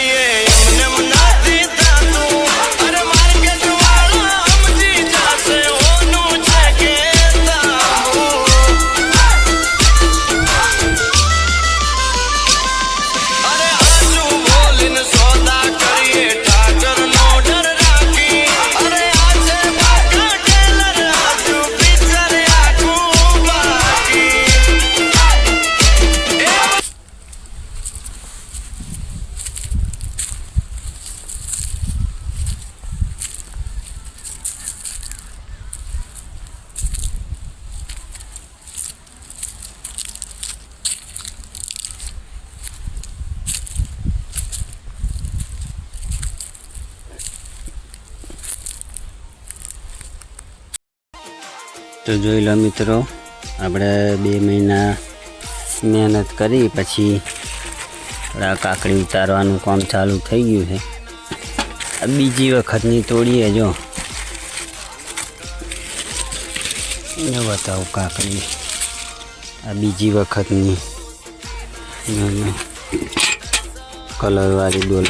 लिए તો જોઈ લો મિત્રો, આપણે બે મહિના મહેનત કરી, પછી આ કાકડી ઉતારવાનું કામ ચાલુ થઈ ગયું છે. આ બીજી વખતની તોડીએ જો. બતાવું કાકડી. આ બીજી વખતની. કલરવાળી ડોલ